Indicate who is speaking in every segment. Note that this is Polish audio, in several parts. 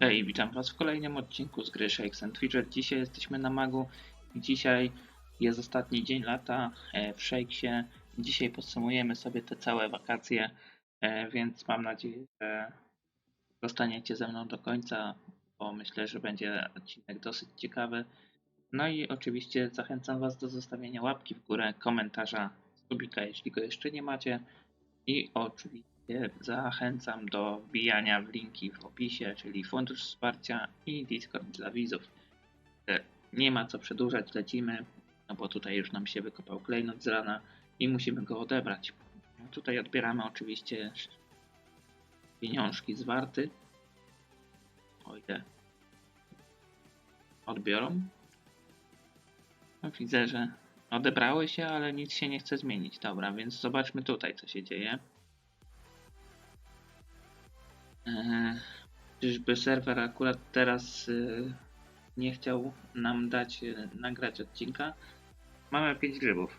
Speaker 1: Hej, witam Was w kolejnym odcinku z gry Shakes and. Dzisiaj jesteśmy na Magu dzisiaj jest ostatni dzień lata e, w Shakesie. Dzisiaj podsumujemy sobie te całe wakacje, e, więc mam nadzieję, że zostaniecie ze mną do końca, bo myślę, że będzie odcinek dosyć ciekawy. No i oczywiście zachęcam Was do zostawienia łapki w górę, komentarza, subika, jeśli go jeszcze nie macie. I oczywiście zachęcam do wbijania w linki w opisie, czyli Fundusz Wsparcia i Discord dla widzów. E, Nie ma co przedłużać, lecimy, no bo tutaj już nam się wykopał klejnot z rana i musimy go odebrać. No Tutaj odbieramy oczywiście pieniążki z warty. O ile odbiorą. No, widzę, że odebrały się, ale nic się nie chce zmienić. Dobra, więc zobaczmy tutaj, co się dzieje. Eee, Czyżby serwer akurat teraz y, nie chciał nam dać y, nagrać odcinka? Mamy 5 grzybów.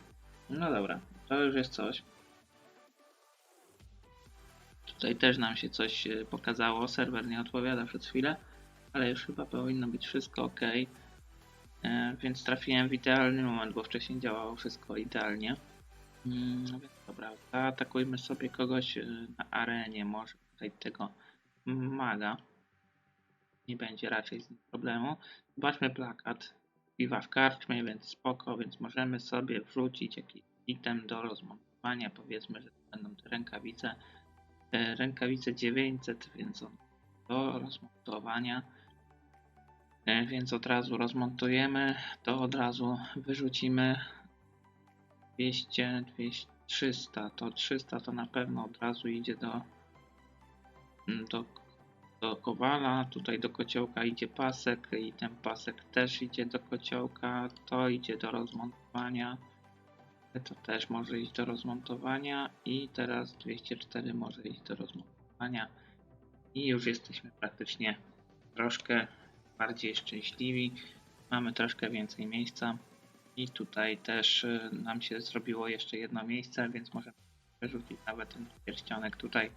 Speaker 1: No dobra, to już jest coś. Tutaj też nam się coś y, pokazało. Serwer nie odpowiada przez chwilę, ale już chyba powinno być wszystko ok. E, więc trafiłem w idealny moment, bo wcześniej działało wszystko idealnie. No więc dobra, zaatakujmy sobie kogoś na arenie, może tutaj tego maga. Nie będzie raczej z nim problemu. Zobaczmy plakat. Piwa w karczmie, więc spoko, więc możemy sobie wrzucić jakiś item do rozmontowania. Powiedzmy, że to będą te rękawice. E, Rękawice 900, więc on do rozmontowania. E, Więc od razu rozmontujemy, to od razu wyrzucimy 200, 200, 300. To 300 to na pewno od razu idzie do, do, do kowala. Tutaj do kociołka idzie pasek i ten pasek też idzie do kociołka. To idzie do rozmontowania. To też może iść do rozmontowania. I teraz 204 może iść do rozmontowania. I już jesteśmy praktycznie troszkę bardziej szczęśliwi. Mamy troszkę więcej miejsca. I tutaj też y, nam się zrobiło jeszcze jedno miejsce, więc możemy przerzucić nawet ten pierścionek tutaj.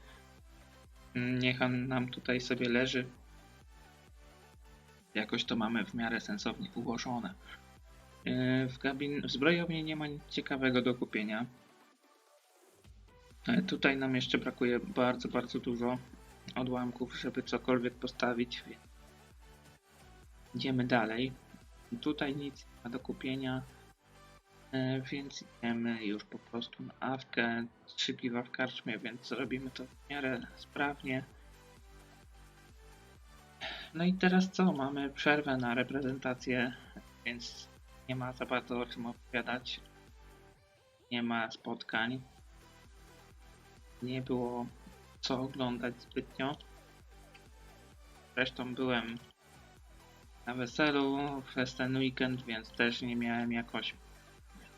Speaker 1: Niech on nam tutaj sobie leży. Jakoś to mamy w miarę sensownie ułożone. Yy, W, gabin- w zbrojowni nie ma nic ciekawego do kupienia. E, Tutaj nam jeszcze brakuje bardzo, bardzo dużo odłamków, żeby cokolwiek postawić. Idziemy dalej. Tutaj nic nie ma do kupienia, e, więc idziemy już po prostu na awkę. Trzy piwa w karczmie, więc robimy to w miarę sprawnie. No i teraz co? Mamy przerwę na reprezentację, więc nie ma za bardzo o czym opowiadać. Nie ma spotkań. Nie było co oglądać zbytnio. Zresztą byłem na weselu przez ten weekend, więc też nie miałem jakoś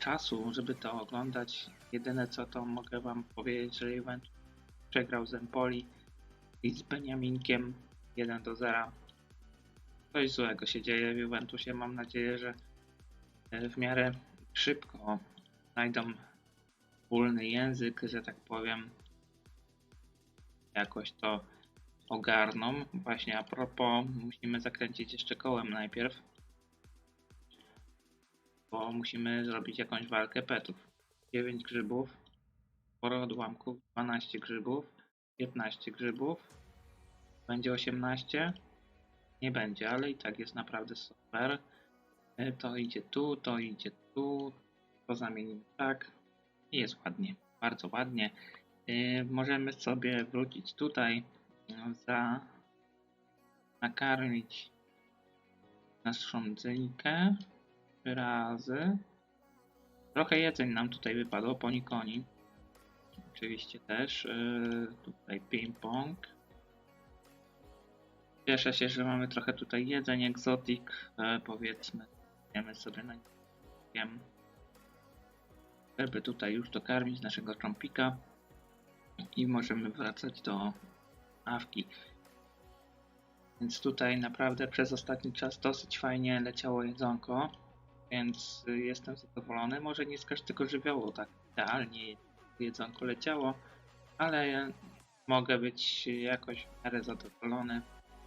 Speaker 1: czasu, żeby to oglądać. Jedyne co to mogę wam powiedzieć, że Juventus przegrał z Empoli i z Beniaminkiem 1 do 0. Coś złego się dzieje w Juventusie. Mam nadzieję, że e, w miarę szybko znajdą wspólny język, że tak powiem. Jakoś to ogarną. Właśnie a propos, musimy zakręcić jeszcze kołem najpierw. Bo musimy zrobić jakąś walkę petów. 9 grzybów, sporo odłamków, 12 grzybów, 15 grzybów. Będzie 18? Nie będzie, ale i tak jest naprawdę super. E, To idzie tu, to idzie tu, to zamienimy tak i jest ładnie, bardzo ładnie. E, Możemy sobie wrócić tutaj za nakarmić naszą dzynkę trzy razy. Trochę jedzeń nam tutaj wypadło, ponikoni. Oczywiście też. Yy, tutaj ping-pong. Cieszę się, że mamy trochę tutaj jedzeń egzotik, e, powiedzmy. Wiemy sobie na wiem, żeby tutaj już dokarmić naszego trąpika i możemy wracać do awki. Więc tutaj naprawdę przez ostatni czas dosyć fajnie leciało jedzonko, więc jestem zadowolony. Może nie z każdego żywiołu tak idealnie jedzonko leciało, ale mogę być jakoś w miarę zadowolony.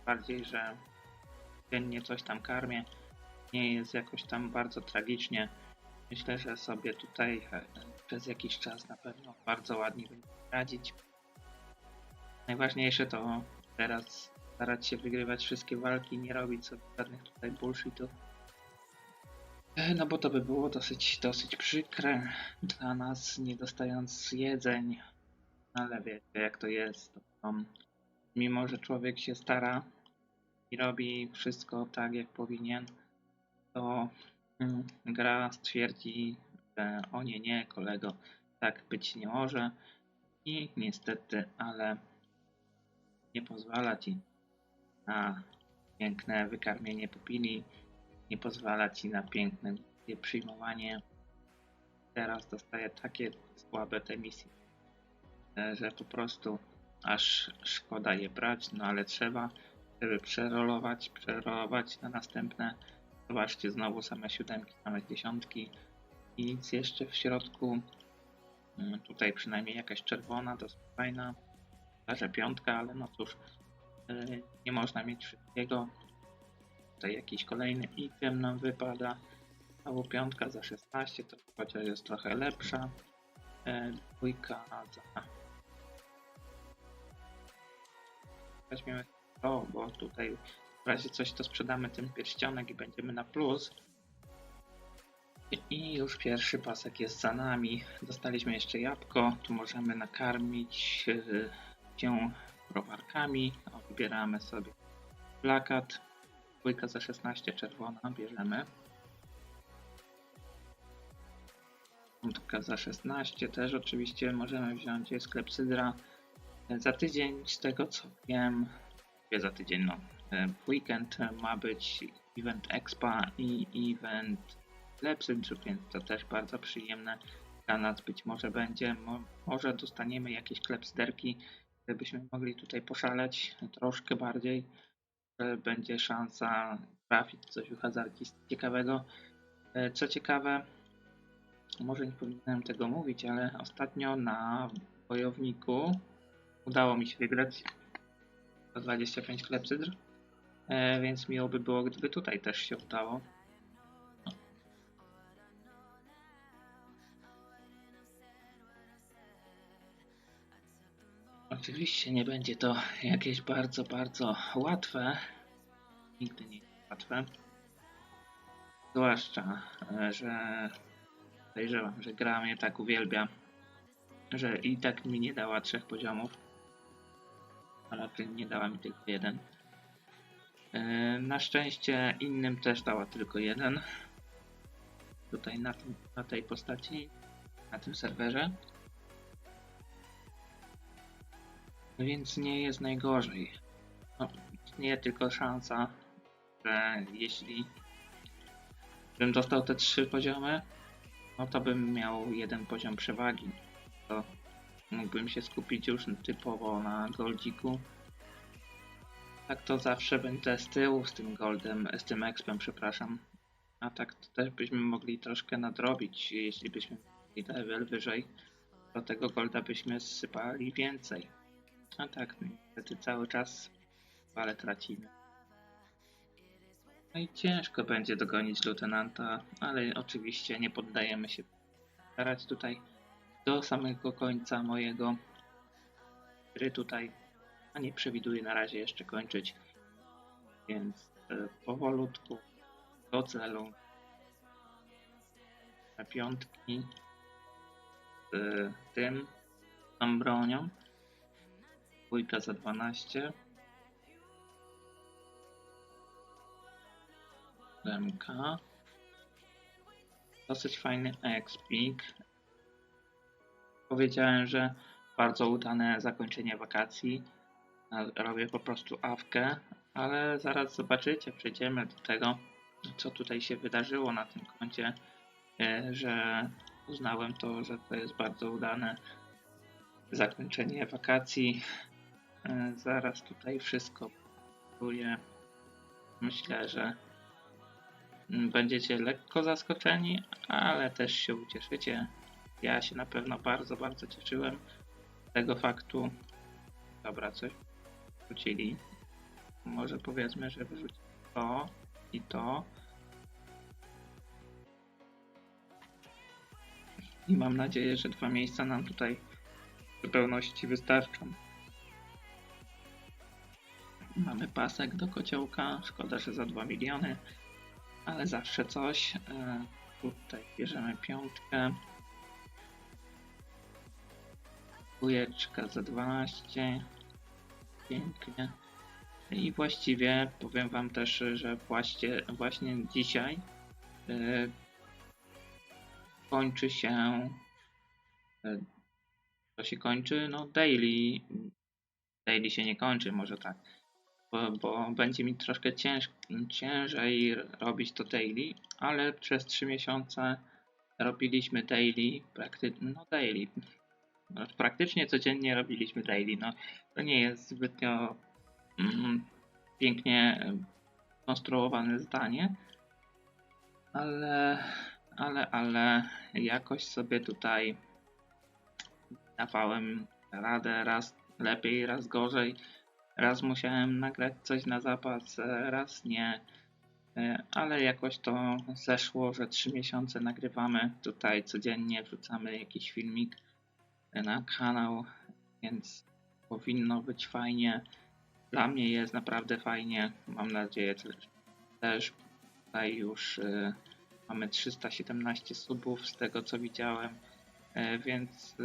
Speaker 1: bardziej, że dziennie coś tam karmię. Nie jest jakoś tam bardzo tragicznie. Myślę, że sobie tutaj e, przez jakiś czas na pewno bardzo ładnie będzie radzić. Najważniejsze to teraz starać się wygrywać wszystkie walki, nie robić sobie żadnych tutaj bullshitów. E, No bo to by było dosyć, dosyć przykre dla nas, nie dostając jedzeń. Ale wiecie jak to jest. To, um, mimo, że człowiek się stara i robi wszystko tak jak powinien, to mm, gra stwierdzi, że o nie, nie, kolego, tak być nie może. I niestety, ale nie pozwala ci na piękne wykarmienie pupili, nie pozwala ci na piękne przyjmowanie. Teraz dostaję takie słabe te misje, e, że po prostu aż szkoda je brać, no ale trzeba, żeby przerolować, przerolować na następne. Zobaczcie, znowu same siódemki, same dziesiątki i nic jeszcze w środku. Mm, Tutaj przynajmniej jakaś czerwona, to jest fajna. Że piątka, ale no cóż, yy, nie można mieć wszystkiego. Tutaj jakiś kolejny item nam wypada. Znowu piątka za 16, to chociaż jest trochę lepsza. Yy, Dwójka za... Weźmiemy to, bo tutaj w razie coś to sprzedamy ten pierścionek i będziemy na plus. I już pierwszy pasek jest za nami. Dostaliśmy jeszcze jabłko. Tu możemy nakarmić yy, się browarkami. Wybieramy sobie plakat. Dwójka za 16 czerwona bierzemy. Piątka za 16 też oczywiście możemy wziąć. Jest klepsydra. Za tydzień z tego co wiem, nie za tydzień no, w weekend ma być event Expa i event Lepsydr, więc to też bardzo przyjemne dla nas być może będzie. Mo może dostaniemy jakieś klepsderki, żebyśmy mogli tutaj poszaleć troszkę bardziej. Że Będzie szansa trafić coś u hazarki ciekawego. E, Co ciekawe, może nie powinienem tego mówić, ale ostatnio na wojowniku udało mi się wygrać 125 klepsydr, e, więc miło by było, gdyby tutaj też się udało. Oczywiście nie będzie to jakieś bardzo, bardzo łatwe. Nigdy nie jest łatwe. Zwłaszcza, że podejrzewam, że gra mnie tak uwielbia, że i tak mi nie dała trzech poziomów. A raczej nie dała mi tylko jeden. E, Na szczęście innym też dała tylko jeden. Tutaj na, tym, na tej postaci, na tym serwerze. Więc nie jest najgorzej. No, istnieje tylko szansa, że jeśli bym dostał te trzy poziomy, no to bym miał jeden poziom przewagi. To mógłbym się skupić już typowo na goldziku. Tak to zawsze będę z tyłu z tym goldem, z tym expem, przepraszam. A tak to też byśmy mogli troszkę nadrobić, jeśli byśmy mieli level wyżej, to tego golda byśmy sypali więcej. A tak, no niestety cały czas ale tracimy. No i ciężko będzie dogonić lutenanta, ale oczywiście nie poddajemy się starać tutaj do samego końca mojego gry tutaj, a nie przewiduję na razie jeszcze kończyć, więc e, powolutku do celu na piątki z tym, tą bronią. Dwójka za 12. MK. Dosyć fajny expik. Powiedziałem, że bardzo udane zakończenie wakacji. Robię po prostu awkę, ale zaraz zobaczycie, przejdziemy do tego, co tutaj się wydarzyło na tym koncie, e, że uznałem to, że to jest bardzo udane zakończenie wakacji. E, Zaraz tutaj wszystko próbuję. Myślę, że będziecie lekko zaskoczeni, ale też się ucieszycie. Ja się na pewno bardzo, bardzo cieszyłem z tego faktu. Dobra, coś wrócili. może powiedzmy, że wyrzucimy to i to. I mam nadzieję, że dwa miejsca nam tutaj w zupełności wystarczą. Mamy pasek do kociołka. Szkoda, że za 2 miliony, ale zawsze coś. E, Tutaj bierzemy piątkę. Dwójeczka za 12. Pięknie. I właściwie powiem Wam też, że właśnie, właśnie dzisiaj e, kończy się. E, to się kończy? No, daily. Daily się nie kończy, może tak. Bo, będzie mi troszkę cięż, ciężej robić to daily, ale przez 3 miesiące robiliśmy daily, prakty, no daily. No, praktycznie codziennie robiliśmy daily. No, to nie jest zbytnio mm, pięknie e, konstruowane zdanie, ale, ale, ale jakoś sobie tutaj dawałem radę raz lepiej, raz gorzej. Raz musiałem nagrać coś na zapas, e, raz nie. E, Ale jakoś to zeszło, że trzy miesiące nagrywamy tutaj codziennie, wrzucamy jakiś filmik e, na kanał, więc powinno być fajnie. Dla mnie jest naprawdę fajnie. Mam nadzieję też, też tutaj już mamy 317 subów z tego co widziałem, więc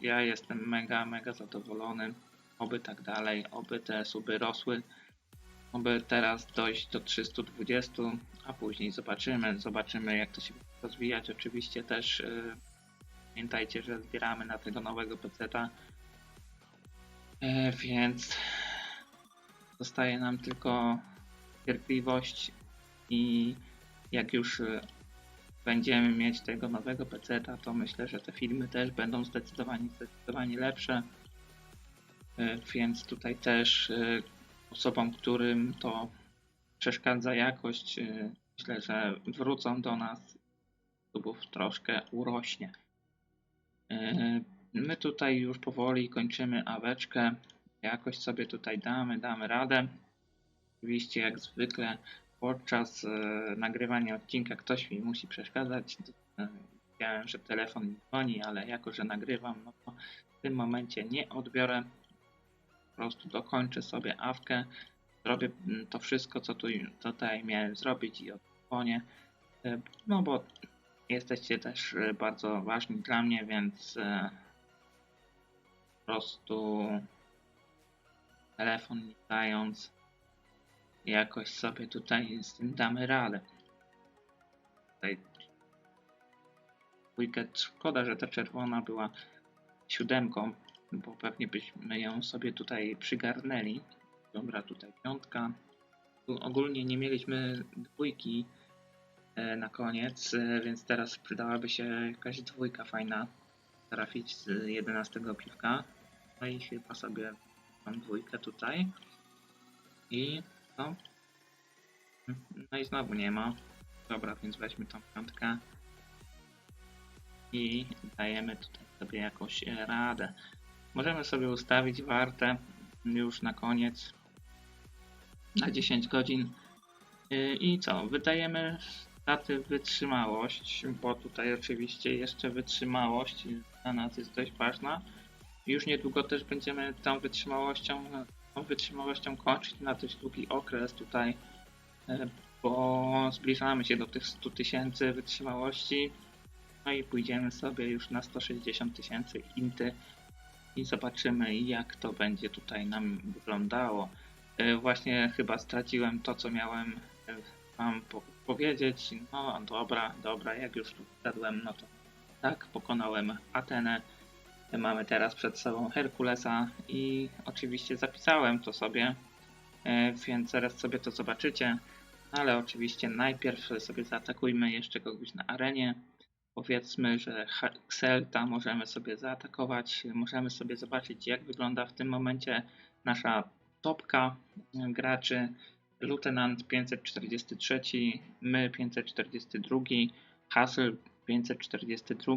Speaker 1: ja jestem mega, mega zadowolony. Oby tak dalej, oby te suby rosły, oby teraz dojść do 320, a później zobaczymy, zobaczymy jak to się rozwijać. Oczywiście też e, pamiętajcie, że zbieramy na tego nowego peceta, e, więc zostaje nam tylko cierpliwość i jak już e, będziemy mieć tego nowego peceta, to myślę, że te filmy też będą zdecydowanie, zdecydowanie lepsze. E, Więc tutaj też e, osobom, którym to przeszkadza jakość, e, myślę, że wrócą do nas, subów troszkę urośnie. My tutaj już powoli kończymy aweczkę. Jakoś sobie tutaj damy, damy radę. Oczywiście jak zwykle podczas nagrywania odcinka ktoś mi musi przeszkadzać. Widziałem, że telefon mi dzwoni, ale jako, że nagrywam, no to w tym momencie nie odbiorę. Prostu dokończę sobie awkę. Zrobię mm, to wszystko, co tu tutaj miałem zrobić i odsłonię. E, No bo jesteście też e, bardzo ważni dla mnie, więc e, po prostu telefon nie dając jakoś sobie tutaj z tym damy radę. Tutaj dwójkę, szkoda, że ta czerwona była siódemką, bo pewnie byśmy ją sobie tutaj przygarnęli. Dobra, tutaj piątka. Ogólnie nie mieliśmy dwójki e, na koniec, e, więc teraz przydałaby się jakaś dwójka fajna trafić z 11 piwka. No i chyba sobie mam dwójkę tutaj. I no. No i znowu nie ma. Dobra, więc weźmy tą piątkę. I dajemy tutaj sobie jakąś e, radę. Możemy sobie ustawić wartę już na koniec na 10 godzin. Yy, I co? Wydajemy staty wytrzymałość, bo tutaj oczywiście jeszcze wytrzymałość dla nas jest dość ważna. Już niedługo też będziemy tą wytrzymałością, tą wytrzymałością kończyć na dość długi okres tutaj, yy, bo zbliżamy się do tych 100 tysięcy wytrzymałości. No i pójdziemy sobie już na 160 tysięcy inty i zobaczymy jak to będzie tutaj nam wyglądało. E, Właśnie chyba straciłem to, co miałem e, wam po powiedzieć. No dobra, dobra, jak już tu wszedłem, no to tak, pokonałem Atenę. E, Mamy teraz przed sobą Herkulesa i oczywiście zapisałem to sobie, e, więc zaraz sobie to zobaczycie. Ale oczywiście najpierw sobie zaatakujmy jeszcze kogoś na arenie. Powiedzmy, że Xelta możemy sobie zaatakować. Możemy sobie zobaczyć, jak wygląda w tym momencie nasza topka graczy. Lutenant 543, my 542, Hassel 542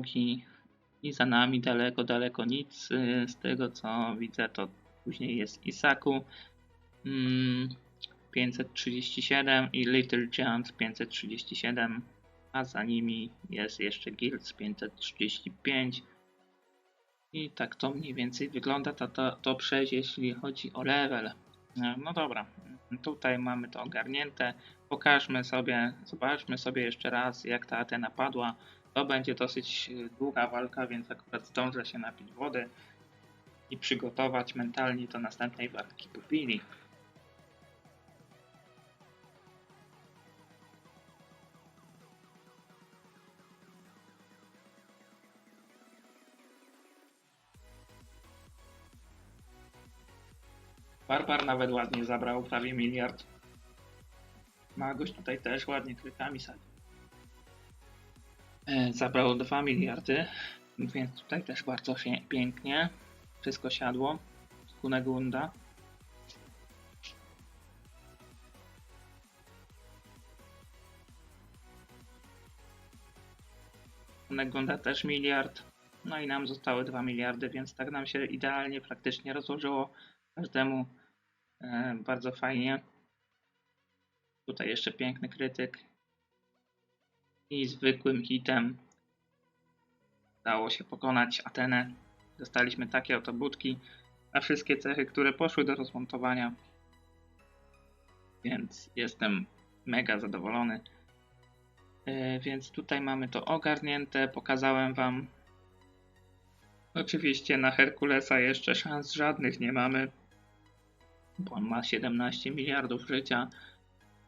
Speaker 1: i za nami daleko, daleko nic. Z tego co widzę, to później jest Isaku. Mm, 537 i Little Giants 537, a za nimi jest jeszcze Guilds 535. I tak to mniej więcej wygląda to, to przejść, jeśli chodzi o level. E, No dobra, tutaj mamy to ogarnięte. Pokażmy sobie, zobaczmy sobie jeszcze raz, jak ta Atena padła. To będzie dosyć e, długa walka, więc akurat zdążę się napić wody i przygotować mentalnie do następnej walki pupili. Barbar nawet ładnie zabrał prawie miliard. Magoś tutaj też ładnie krykami sadzi. E, Zabrał 2 miliardy, więc tutaj też bardzo się pięknie. Wszystko siadło. Kunegunda. Kunegunda też miliard. No i nam zostały 2 miliardy, więc tak nam się idealnie praktycznie rozłożyło każdemu bardzo fajnie. Tutaj jeszcze piękny krytyk. I zwykłym hitem udało się pokonać Atenę. Dostaliśmy takie oto budki na wszystkie cechy, które poszły do rozmontowania. Więc jestem mega zadowolony. E, Więc tutaj mamy to ogarnięte. Pokazałem Wam. Oczywiście na Herkulesa jeszcze szans żadnych nie mamy, bo on ma 17 miliardów życia.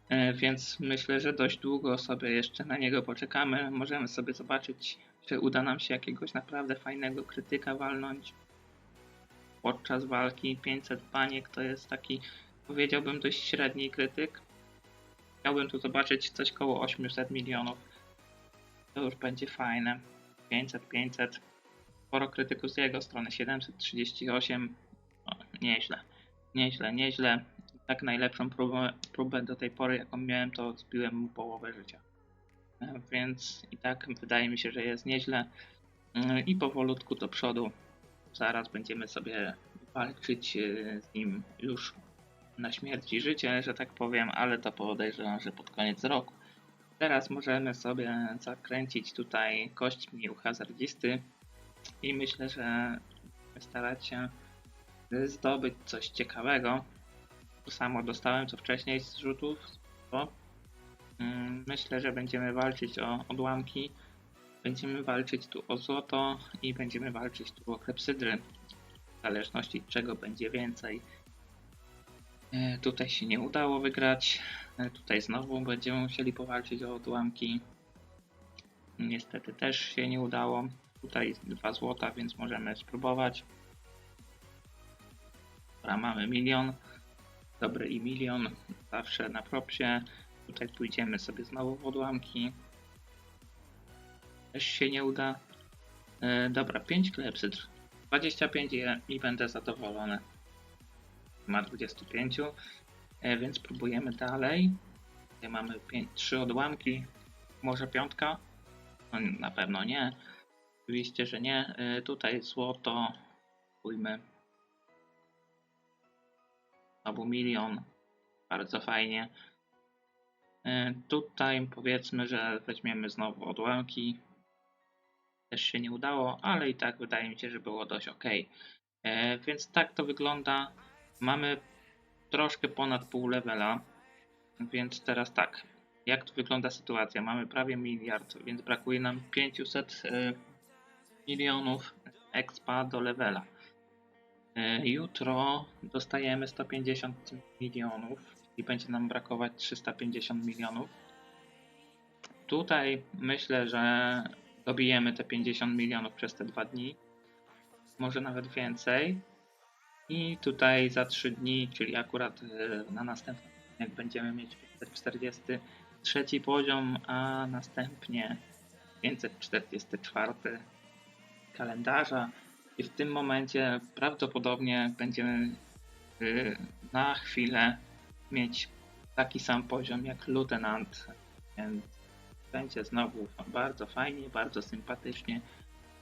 Speaker 1: E, Więc myślę, że dość długo sobie jeszcze na niego poczekamy. Możemy sobie zobaczyć, czy uda nam się jakiegoś naprawdę fajnego krytyka walnąć podczas walki. 500 baniek to jest taki, powiedziałbym, dość średni krytyk. Chciałbym tu zobaczyć coś koło 800 milionów. To już będzie fajne. 500, 500. Sporo krytyków z jego strony. 738. O, nieźle. Nieźle, nieźle. Tak najlepszą próbę, próbę do tej pory, jaką miałem, to zbiłem mu połowę życia. E, Więc i tak wydaje mi się, że jest nieźle. E, I powolutku do przodu. Zaraz będziemy sobie walczyć e, z nim już na śmierć i życie, że tak powiem, ale to podejrzewam, że pod koniec roku. Teraz możemy sobie zakręcić tutaj kośćmi u hazardzisty i myślę, że starać się zdobyć coś ciekawego. To samo dostałem co wcześniej z rzutów. Mm, Myślę, że będziemy walczyć o odłamki. Będziemy walczyć tu o złoto i będziemy walczyć tu o klepsydry. W zależności czego będzie więcej. E, Tutaj się nie udało wygrać. E, Tutaj znowu będziemy musieli powalczyć o odłamki. Niestety też się nie udało. Tutaj dwa złota, więc możemy spróbować. Dobra, mamy milion. Dobry i milion. Zawsze na propsie. Tutaj pójdziemy sobie znowu w odłamki. Też się nie uda. E, dobra, 5 klepsydr. 25 i, będę zadowolony. Ma 25, e, więc próbujemy dalej. Tutaj mamy 5, 3 odłamki. Może piątka? No, na pewno nie. Oczywiście, że nie. E, tutaj złoto. Pójmy. Albo milion. Bardzo fajnie. E, Tutaj powiedzmy, że weźmiemy znowu odłamki. Też się nie udało, ale i tak wydaje mi się, że było dość ok. E, Więc tak to wygląda. Mamy troszkę ponad pół levela. Więc teraz tak. Jak tu wygląda sytuacja? Mamy prawie miliard, więc brakuje nam 500 e, milionów expa do levela. E, Jutro dostajemy 150 milionów i będzie nam brakować 350 milionów. Tutaj myślę, że dobijemy te 50 milionów przez te dwa dni. Może nawet więcej. I tutaj za 3 dni, czyli akurat e, na następny, jak będziemy mieć 43 poziom, a następnie 544 kalendarza. I w tym momencie prawdopodobnie będziemy y, na chwilę mieć taki sam poziom jak Lieutenant, więc będzie znowu bardzo fajnie, bardzo sympatycznie.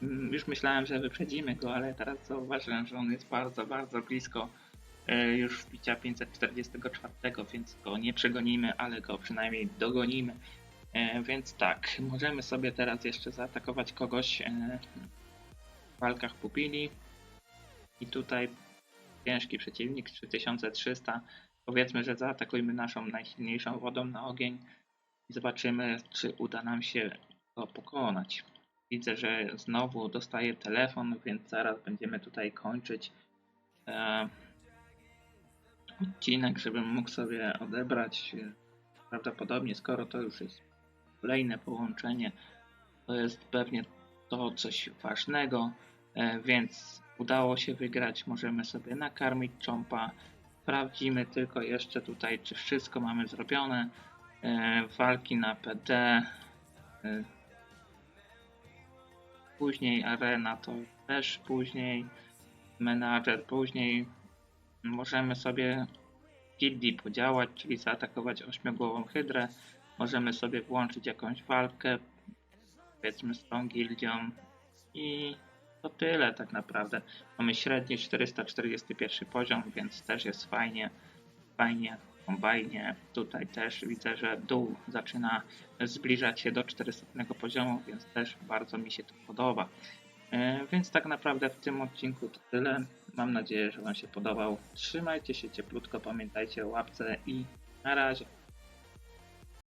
Speaker 1: Mm, Już myślałem, że wyprzedzimy go, ale teraz zauważyłem, że on jest bardzo, bardzo blisko. e, już wbicia 544, więc go nie przegonimy, ale go przynajmniej dogonimy. E, Więc tak, możemy sobie teraz jeszcze zaatakować kogoś walkach pupili. I tutaj ciężki przeciwnik 3300. Powiedzmy, że zaatakujmy naszą najsilniejszą wodą na ogień i zobaczymy, czy uda nam się go pokonać. Widzę, że znowu dostaję telefon, więc zaraz będziemy tutaj kończyć e, odcinek, żebym mógł sobie odebrać. e, Prawdopodobnie, skoro to już jest kolejne połączenie, to jest pewnie to coś ważnego, więc udało się wygrać. Możemy sobie nakarmić czompa. Sprawdzimy tylko jeszcze tutaj, czy wszystko mamy zrobione. E, walki na PD. e, Później arena to też później. Menadżer później. Możemy sobie gildii podziałać, czyli zaatakować ośmiogłową hydrę. Możemy sobie włączyć jakąś walkę, powiedzmy z tą gildią i to tyle tak naprawdę. Mamy średni 441 poziom, więc też jest fajnie, fajnie, kombajnie. Tutaj też widzę, że dół zaczyna zbliżać się do 400 poziomu, więc też bardzo mi się to podoba. E, Więc tak naprawdę w tym odcinku to tyle. Mam nadzieję, że Wam się podobał. Trzymajcie się cieplutko, pamiętajcie o łapce i na razie.